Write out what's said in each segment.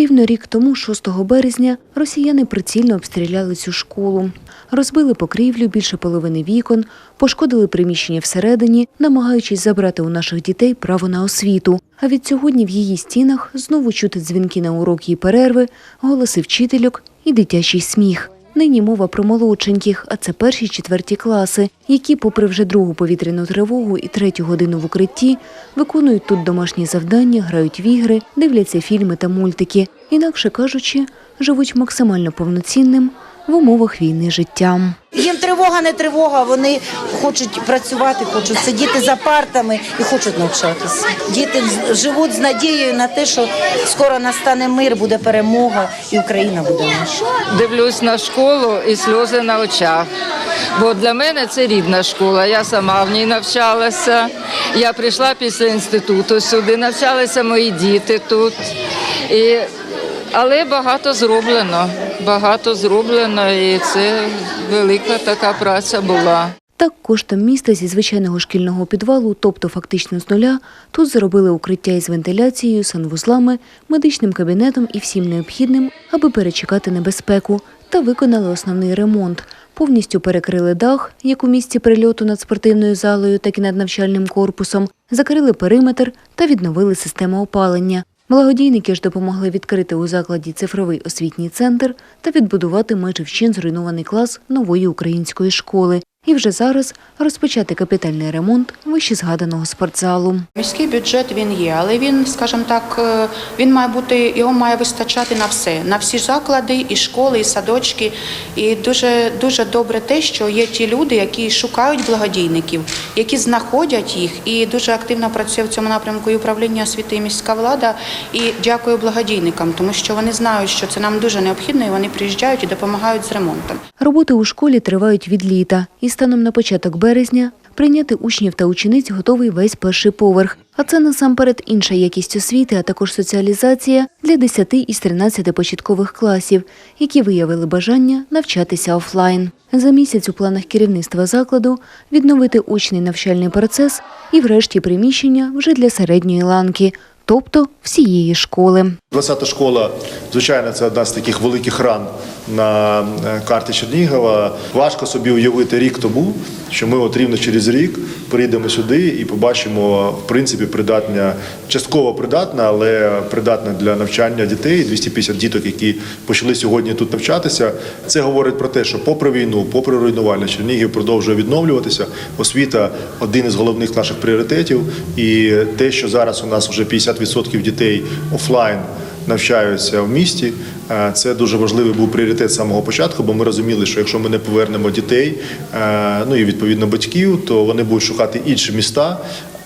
Рівно рік тому, 6 березня, росіяни прицільно обстріляли цю школу. Розбили покрівлю більше половини вікон, пошкодили приміщення всередині, намагаючись забрати у наших дітей право на освіту. А від сьогодні в її стінах знову чути дзвінки на уроки і перерви, голоси вчительок і дитячий сміх. Нині мова про молодшеньких, а це перші четверті класи, які, попри вже другу повітряну тривогу і третю годину в укритті, виконують тут домашні завдання, грають в ігри, дивляться фільми та мультики. Інакше кажучи, живуть максимально повноцінним в умовах війни життям. Їм тривога, не тривога. Вони хочуть працювати, хочуть сидіти за партами і хочуть навчатися. Діти живуть з надією на те, що скоро настане мир, буде перемога, і Україна буде наша. дивлюсь на школу і сльози на очах. Бо для мене це рідна школа. Я сама в ній навчалася. Я прийшла після інституту сюди, навчалися мої діти тут. І... Але багато зроблено. Багато зроблено, і це велика така праця була. Так, коштом міста зі звичайного шкільного підвалу, тобто фактично з нуля, тут зробили укриття із вентиляцією, санвузлами, медичним кабінетом і всім необхідним, аби перечекати небезпеку, та виконали основний ремонт. Повністю перекрили дах, як у місці прильоту над спортивною залою, так і над навчальним корпусом, закрили периметр та відновили систему опалення. Благодійники ж допомогли відкрити у закладі цифровий освітній центр та відбудувати майже вщин зруйнований клас нової української школи. І вже зараз розпочати капітальний ремонт вищезгаданого спортзалу. Міський бюджет він є, але він, скажімо так, е, він має бути, його має вистачати на все, на всі заклади, і школи, і садочки. І дуже дуже добре те, що є ті люди, які шукають благодійників, які знаходять їх, і дуже активно працює в цьому напрямку і управління освіти і міська влада. І дякую благодійникам, тому що вони знають, що це нам дуже необхідно, і вони приїжджають і допомагають з ремонтом. Роботи у школі тривають від літа, і станом на початок березня прийняти учнів та учениць готовий весь перший поверх. А це насамперед інша якість освіти, а також соціалізація для 10 із 13 початкових класів, які виявили бажання навчатися офлайн. За місяць у планах керівництва закладу відновити очний навчальний процес і, врешті, приміщення вже для середньої ланки, тобто всієї школи. 20-та школа, звичайно, це одна з таких великих ран на е, карті Чернігова. Важко собі уявити рік тому, що ми от рівно через рік приїдемо сюди і побачимо в принципі придатня, частково придатна, але придатна для навчання дітей. 250 діток, які почали сьогодні тут навчатися. Це говорить про те, що попри війну, попри руйнування, Чернігів продовжує відновлюватися. Освіта один із головних наших пріоритетів. І те, що зараз у нас вже 50% дітей офлайн навчаються в місті. Е, Це дуже важливий був пріоритет з самого початку, бо ми розуміли, що якщо ми не повернемо дітей, е, ну і відповідно батьків, то вони будуть шукати інші міста.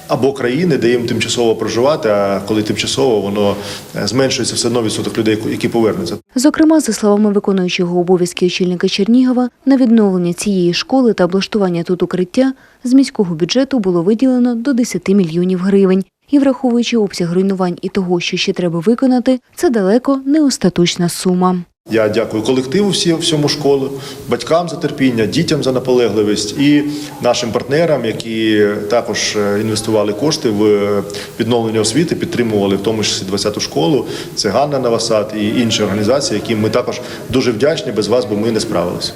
Або країни, де їм тимчасово проживати, а коли тимчасово воно е, зменшується все одно відсоток людей, які повернуться. Зокрема, за словами виконуючого обов'язки очільника Чернігова, на відновлення цієї школи та облаштування тут укриття з міського бюджету було виділено до 10 мільйонів гривень. І враховуючи обсяг руйнувань і того, що ще треба виконати, це далеко не остаточна сума. Я дякую колективу всі- всьому школи, батькам за терпіння, дітям за наполегливість і нашим партнерам, які також е, інвестували кошти в е, відновлення освіти, підтримували в тому числі 20-ту школу. Це Ганна Навасад і інші організації, яким ми також дуже вдячні. Без вас би ми не справилися.